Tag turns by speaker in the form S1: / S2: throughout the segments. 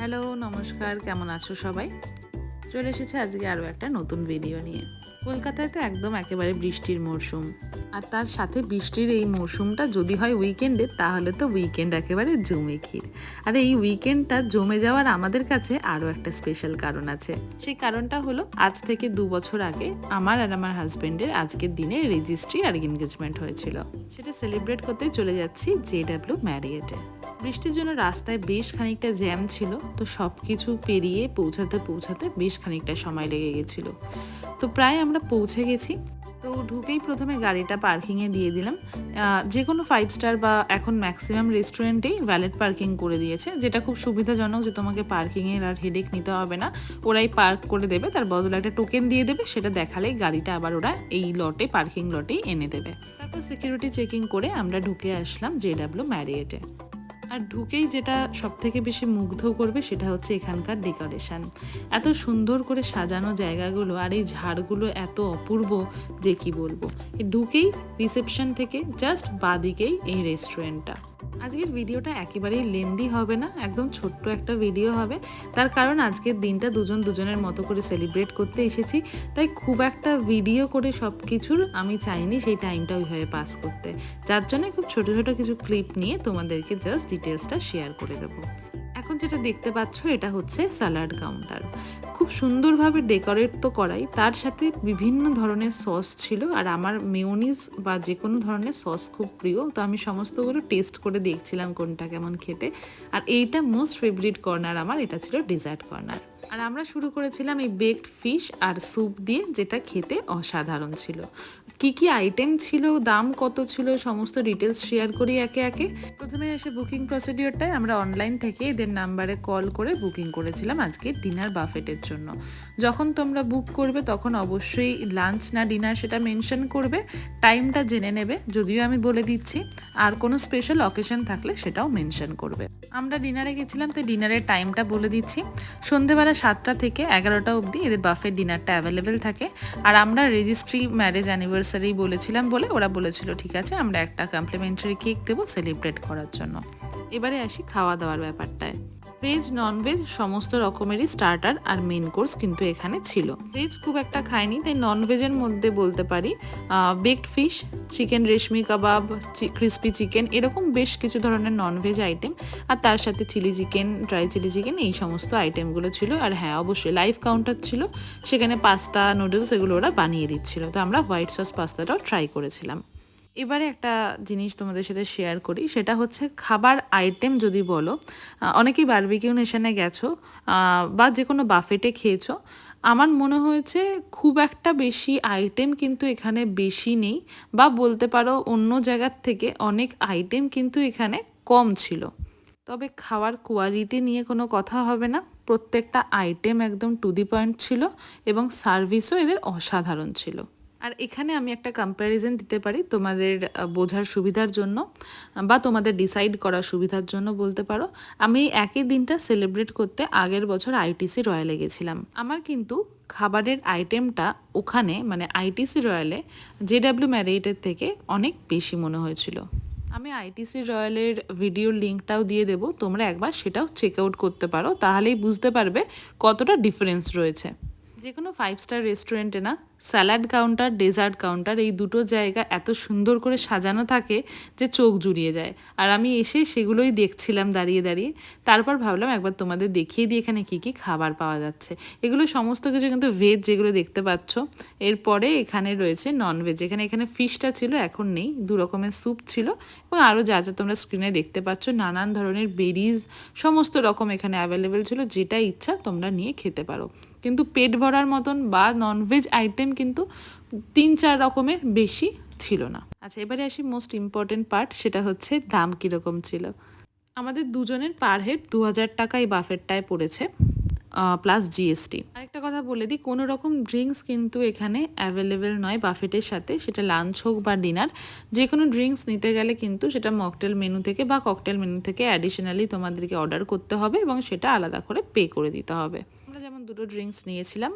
S1: Hello, নমস্কার, কেমন আছো সবাই? চলে এসেছে আজকে আরও একটা নতুন ভিডিও নিয়ে। কলকাতায় তো একদম একেবারে বৃষ্টির মরশুম। আর তার সাথে বৃষ্টির এই মরশুমটা যদি হয় উইকেন্ডে তাহলে তো উইকেন্ড একেবারে জমে ক্ষীর। আর এই উইকেন্ডটা জমে যাওয়ার আমাদের কাছে আরও একটা স্পেশাল কারণ আছে। সেই কারণটা হলো, আজ থেকে দু বছর আগে আমার আর আমার হাজব্যান্ডের আজকের দিনে রেজিস্ট্রি আর এনগেজমেন্ট হয়েছিল। সেটা সেলিব্রেট করতে চলে যাচ্ছি জে ডাব্লিউ ম্যারিয়েটে বৃষ্টির জন্য রাস্তায় বেশ খানিকটা জ্যাম ছিল, তো সব কিছু পেরিয়ে পৌঁছাতে পৌঁছাতে বেশ খানিকটা সময় লেগে গেছিল। তো প্রায় আমরা পৌঁছে গেছি, তো ঢুকেই প্রথমে গাড়িটা পার্কিংয়ে দিয়ে দিলাম। যে কোনো ফাইভ স্টার বা এখন ম্যাক্সিমাম রেস্টুরেন্টেই ভ্যালেট পার্কিং করে দিয়েছে, যেটা খুব সুবিধাজনক যে তোমাকে পার্কিংয়ের আর হেডেক নিতে হবে না। ওরাই পার্ক করে দেবে, তার বদলে একটা টোকেন দিয়ে দেবে, সেটা দেখালেই গাড়িটা আবার ওরা এই লটে পার্কিং লটেই এনে দেবে। তারপর সিকিউরিটি চেকিং করে আমরা ঢুকে আসলাম জে ডাব্লিউ ম্যারিয়েটে আর ঢুকেই যেটা সব থেকে বেশি মুগ্ধ করবে সেটা হচ্ছে এখানকার ডেকোরেশন। এত সুন্দর করে সাজানো জায়গাগুলো আর এই ঝাড়গুলো এত অপূর্ব যে কি বলব? ঢুকেই রিসেপশন থেকে জাস্ট বাদিকেই এই রেস্টুরেন্টটা। আজকের ভিডিওটা একেবারেই লেন্দি হবে না, একদম ছোট্ট একটা ভিডিও হবে। তার কারণ আজকের দিনটা দুজন দুজনের মতো করে সেলিব্রেট করতে এসেছি, তাই খুব একটা ভিডিও করে সব কিছুর আমি চাইনি সেই টাইমটা ওইভাবে পাস করতে। যার জন্য খুব ছোট ছোট কিছু ক্লিপ নিয়ে তোমাদেরকে জাস্ট ডিটেলসটা শেয়ার করে দেবো। এখন যেটা দেখতে পাচ্ছ, এটা হচ্ছে স্যালাড কাউন্টার। খুব সুন্দরভাবে ডেকোরেট তো করাই। তার সাথে বিভিন্ন ধরনের সস ছিল আর আমার মেয়োনিজ বা যে কোনো ধরনের সস খুব প্রিয়। তো আমি সমস্তগুলো টেস্ট করে দেখছিলাম কোনটা কেমন খেতে। আর এইটা মোস্ট ফেভারিট কর্নার আমার, এটা ছিল ডেজার্ট কর্নার। আর আমরা শুরু করেছিলাম এই বেকড ফিশ আর স্যুপ দিয়ে, যেটা খেতে অসাধারণ ছিল। কি কি আইটেম ছিল, দাম কত ছিল, সমস্ত ডিটেলস শেয়ার করি একে একে। প্রথমে এসে বুকিং প্রসিডিওরটায় আমরা অনলাইন থেকে এদের নাম্বারে কল করে বুকিং করেছিলাম আজকে ডিনার বাফেটের জন্য। যখন তোমরা বুক করবে, তখন অবশ্যই লাঞ্চ না ডিনার সেটা মেনশন করবে। টাইমটা জেনে নেবে, যদিও আমি বলে দিচ্ছি। আর কোনো স্পেশাল অকেশন থাকলে সেটাও মেনশন করবে। আমরা ডিনারে গেছিলাম, তো ডিনারের টাইমটা বলে দিচ্ছি। সন্ধেবেলা সাতটা থেকে এগারোটা অবধি এদের বাফের ডিনারটা অ্যাভেলেবেল থাকে। আর আমরা রেজিস্ট্রি ম্যারেজ অ্যানিভার্সারি বলেছিলাম বলে ওরা বলেছিল, ঠিক আছে, আমরা একটা কমপ্লিমেন্টারি কেক দেবো সেলিব্রেট করার জন্য। এবারে আসি খাওয়া দাওয়ার ব্যাপারটায়। ভেজ নন ভেজ সমস্ত রকমেরই স্টার্টার আর মেন কোর্স কিন্তু এখানে ছিল। ভেজ খুব একটা খাইনি, তাই নন ভেজের মধ্যে বলতে পারি baked fish chicken reshmi kebab crispy chicken এরকম বেশ কিছু ধরনের নন ভেজ আইটেম আর তার সাথে chilli chicken dry chilli chicken এই সমস্ত আইটেমগুলো ছিল। আর হ্যাঁ অবশ্যই লাইভ কাউন্টার ছিল, সেখানে পাস্তা নুডলস এগুলো ওরা বানিয়ে দিচ্ছিল। তো আমরা হোয়াইট সস পাস্তাটাও ট্রাই করেছিলাম। এবারে একটা জিনিস তোমাদের সাথে শেয়ার করি, সেটা হচ্ছে খাবার আইটেম যদি বলো অনেকেই বারবিকিউ নেশানে গেছো বা যে কোনো বাফেটে খেয়েছো, আমার মনে হয়েছে খুব একটা বেশি আইটেম কিন্তু এখানে বেশি নেই, বা বলতে পারো অন্য জায়গার থেকে অনেক আইটেম কিন্তু এখানে কম ছিল। তবে খাওয়ার কোয়ালিটি নিয়ে কোনো কথা হবে না, প্রত্যেকটা আইটেম একদম টু দি পয়েন্ট ছিল এবং সার্ভিসও এদের অসাধারণ ছিল। আর এখানে আমি একটা কম্প্যারিজন দিতে পারি তোমাদের বোঝার সুবিধার জন্য বা তোমাদের ডিসাইড করার সুবিধার জন্য বলতে পারো। আমি একই দিনটা সেলিব্রেট করতে আগের বছর আইটিসি রয়্যালে গেছিলাম। আমার কিন্তু খাবারের আইটেমটা ওখানে মানে আইটিসি রয়্যালে জেডাব্লিউ ম্যারিয়েটের থেকে অনেক বেশি মনে হয়েছিল। আমি আইটিসি রয়্যালের ভিডিওর লিঙ্কটাও দিয়ে দেবো, তোমরা একবার সেটাও চেক আউট করতে পারো, তাহলেই বুঝতে পারবে কতটা ডিফারেন্স রয়েছে। যে কোনো ফাইভ স্টার রেস্টুরেন্টে না স্যালাড কাউন্টার ডেজার্ট কাউন্টার এই দুটো জায়গা এত সুন্দর করে সাজানো থাকে যে চোখ জুড়িয়ে যায়। আর আমি এসে সেগুলোই দেখছিলাম দাঁড়িয়ে দাঁড়িয়ে। তারপর ভাবলাম একবার তোমাদের দেখিয়ে দিই এখানে কী কী খাবার পাওয়া যাচ্ছে। এগুলো সমস্ত কিছু কিন্তু ভেজ যেগুলো দেখতে পাচ্ছ। এরপরে এখানে রয়েছে নন ভেজ এখানে এখানে ফিশটা ছিল, এখন নেই। দু রকমের স্যুপ ছিল এবং আরও যা যা তোমরা স্ক্রিনে দেখতে পাচ্ছ। নানান ধরনের বেরিজ সমস্ত রকম এখানে অ্যাভেলেবেল ছিল। যেটা ইচ্ছা তোমরা নিয়ে খেতে পারো। কিন্তু পেট ভরার মতন বা ননভেজ আইটেম কিন্তু তিন চার রকমের বেশি ছিল না। আচ্ছা এবারে আসি মোস্ট ইম্পর্টেন্ট পার্ট সেটা হচ্ছে দাম কীরকম ছিল। আমাদের দুজনের পার হেড দু হাজার টাকা এই বাফেটটায় পড়েছে প্লাস জিএসটি আরেকটা কথা বলে দিই, কোনো রকম ড্রিঙ্কস কিন্তু এখানে অ্যাভেলেবেল নয় বাফেটের সাথে, সেটা লাঞ্চ হোক বা ডিনার যে কোনো ড্রিঙ্কস নিতে গেলে কিন্তু সেটা মকটেল মেনু থেকে বা ককটেল মেনু থেকে অ্যাডিশনালি তোমাদেরকে অর্ডার করতে হবে এবং সেটা আলাদা করে পে করে দিতে হবে। যেমন দুটো ড্রিঙ্কস নিয়েছিলাম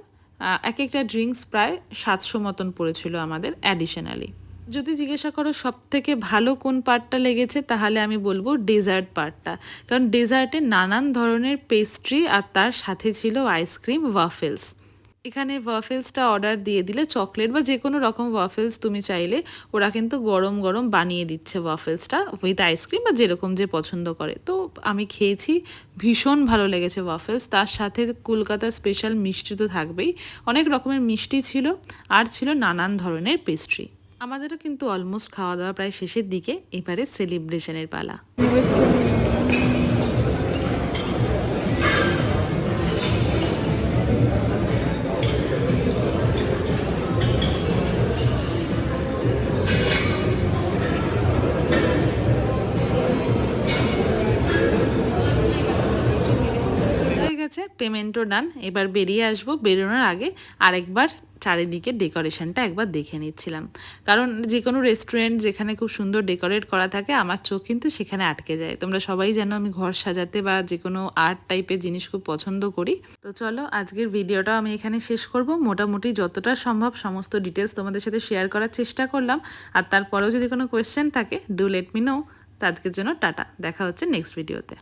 S1: এক একটা ড্রিঙ্কস প্রায় সাতশো মতন পড়েছিল আমাদের অ্যাডিশনালি যদি জিজ্ঞাসা করো সব থেকে ভালো কোন পার্টটা লেগেছে, তাহলে আমি বলব ডেজার্ট পার্টটা কারণ ডেজার্টে নানান ধরনের পেস্ট্রি আর তার সাথে ছিল আইসক্রিম ওয়াফেলস এখানে ওয়াফেলসটা অর্ডার দিয়ে দিলে চকলেট বা যে কোনো রকম ওয়াফেলস তুমি চাইলে, ওরা কিন্তু গরম গরম বানিয়ে দিচ্ছে ওয়াফেলসটা উইথ আইসক্রিম বা যেরকম যে পছন্দ করে। তো আমি খেয়েছি, ভীষণ ভালো লেগেছে ওয়াফেলস তার সাথে কলকাতার স্পেশাল মিষ্টি তো থাকবেই। অনেক রকমের মিষ্টি ছিল, আর ছিল নানান ধরনের পেস্ট্রি আমাদেরও কিন্তু অলমোস্ট খাওয়া দাওয়া প্রায় শেষের দিকে, এবারে সেলিব্রেশনের পালা। গেছে পেমেন্টও ডান এবার বেরিয়ে আসব, বেরোনোর আগে আরেকবার চারিদিকে ডেকোরেশনটা একবার দেখে নিচ্ছিলাম। কারণ যে কোনো রেস্টুরেন্ট যেখানে খুব সুন্দর ডেকোরেট করা থাকে, আমার চোখ কিন্তু সেখানে আটকে যায়। তোমরা সবাই জানো আমি ঘর সাজাতে বা যে কোনো আর্ট টাইপের জিনিস খুব পছন্দ করি। তো চলো, আজকের ভিডিওটা আমি এখানে শেষ করব। মোটামুটি যতটা সম্ভব সমস্ত ডিটেলস তোমাদের সাথে শেয়ার করার চেষ্টা করলাম। আর তারপরেও যদি কোনো কোয়েশ্চেন থাকে ডু লেট মি নো তো আজকের জন্য টাটা। দেখা হচ্ছে নেক্সট ভিডিওতে